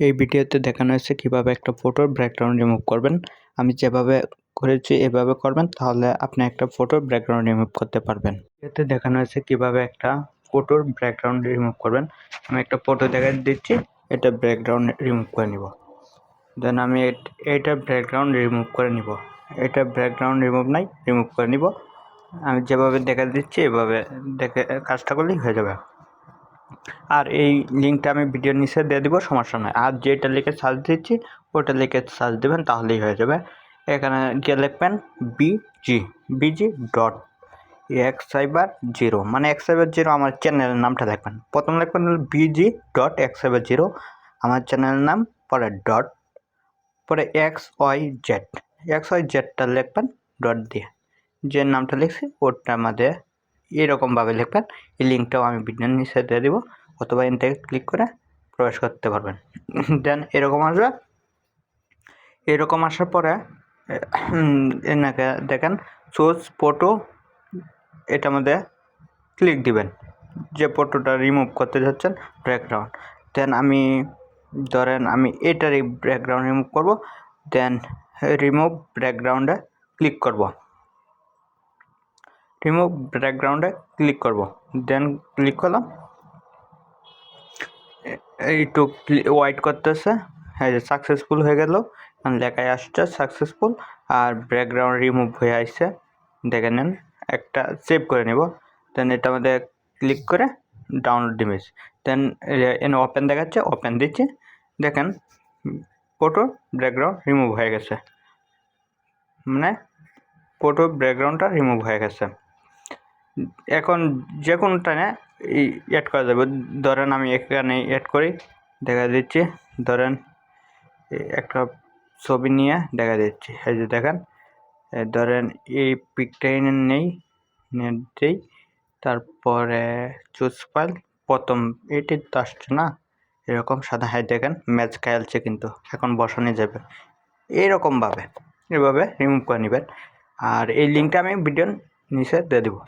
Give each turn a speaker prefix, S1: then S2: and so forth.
S1: এই ভিডিওতে দেখানো হয়েছে কীভাবে একটা ফটোর ব্যাকগ্রাউন্ড রিমুভ করবেন। আমি যেভাবে করেছি, এভাবে করবেন, তাহলে আপনি একটা ফটোর ব্যাকগ্রাউন্ড রিমুভ করতে পারবেন। এতে দেখানো হয়েছে কীভাবে একটা ফটোর ব্যাকগ্রাউন্ড রিমুভ করবেন। আমি একটা ফটো দেখা দিচ্ছি, এটা ব্যাকগ্রাউন্ড রিমুভ করে নিব। দেন আমি এটা ব্যাকগ্রাউন্ড রিমুভ করে নিব। এটা ব্যাকগ্রাউন্ড রিমুভ নাই রিমুভ করে নিব। আমি যেভাবে দেখা দিচ্ছি, এভাবে দেখে, কাজটা করলেই হয়ে যাবে। আর এই লিঙ্কটা আমি ভিডিওর নিচে দিয়ে দেবো, সমস্যা নয় আর যেটা লিখে সার্চ দিচ্ছি, ওটা লিখে সার্চ দেবেন, তাহলেই হয়ে যাবে। এখানে গিয়ে লিখবেন BG BG dot X cyber zero মানে এক্স সাইবার জিরো আমার চ্যানেলের নামটা লিখবেন প্রথম লিখবেন BG dot X cyber zero আমার চ্যানেলের নাম, পরে ডট পরে X Y Z X Y জেডটা লিখবেন ডট দিয়ে। যে নামটা লিখছি, ওটা আমাদের এরকমভাবে লিখবেন। এই লিঙ্কটাও আমি ভিডিওর নিচে দিয়ে দেবো। অথবা থেকে ক্লিক করে প্রবেশ করতে পারবেন। দেন এরকম আসবে। এরকম আসার পরে এনাকে দেখেন সোর্স ফটো এটার মধ্যে ক্লিক দিবেন। যে ফটোটা রিমুভ করতে যাচ্ছেন ব্যাকগ্রাউন্ড দেন আমি, ধরেন আমি এটারই ব্যাকগ্রাউন্ড রিমুভ করব। দেন রিমুভ ব্যাকগ্রাউন্ডে ক্লিক করব। রিমুভ ব্যাকগ্রাউন্ডে ক্লিক করব। দেন ক্লিক করলাম। একটু ওয়াইট করতেছে। এই যে সাকসেসফুল হয়ে গেল। এখন লেখায় আসছে সাকসেসফুল আর ব্যাকগ্রাউন্ড রিমুভ হয়ে আসছে দেখে নেন, একটা সেভ করে নেব। দেন এটা আমাদের ক্লিক করে ডাউনলোড ইমেজ দেন এনে ওপেন দেখাচ্ছে ওপেন দিচ্ছি। দেখেন ফটো ব্যাকগ্রাউন্ড রিমুভ হয়ে গেছে। মানে ফটো ব্যাকগ্রাউন্ডটা রিমুভ হয়ে গেছে। এখন যে কোনো টানে অ্যাড করা যাবে। ধরেন আমি এখানে অ্যাড করি, দেখা দিচ্ছি, ধরেন একটা ছবি নিয়ে দেখা দিচ্ছি। এই যে দেখেন ধরেন, এই পিকটা এনে নেই নেই তারপরে চুজ ফাইল প্রথম এটি তো আসছে না, এরকম সাদা হাই দেখেন ম্যাচ খেয়ালছে কিন্তু, এখন বসানো যাবে। এইরকমভাবে এভাবে রিমুভ করে নেবেন। আর এই লিঙ্কটা আমি ভিডিও নিচে দিয়ে দেবো।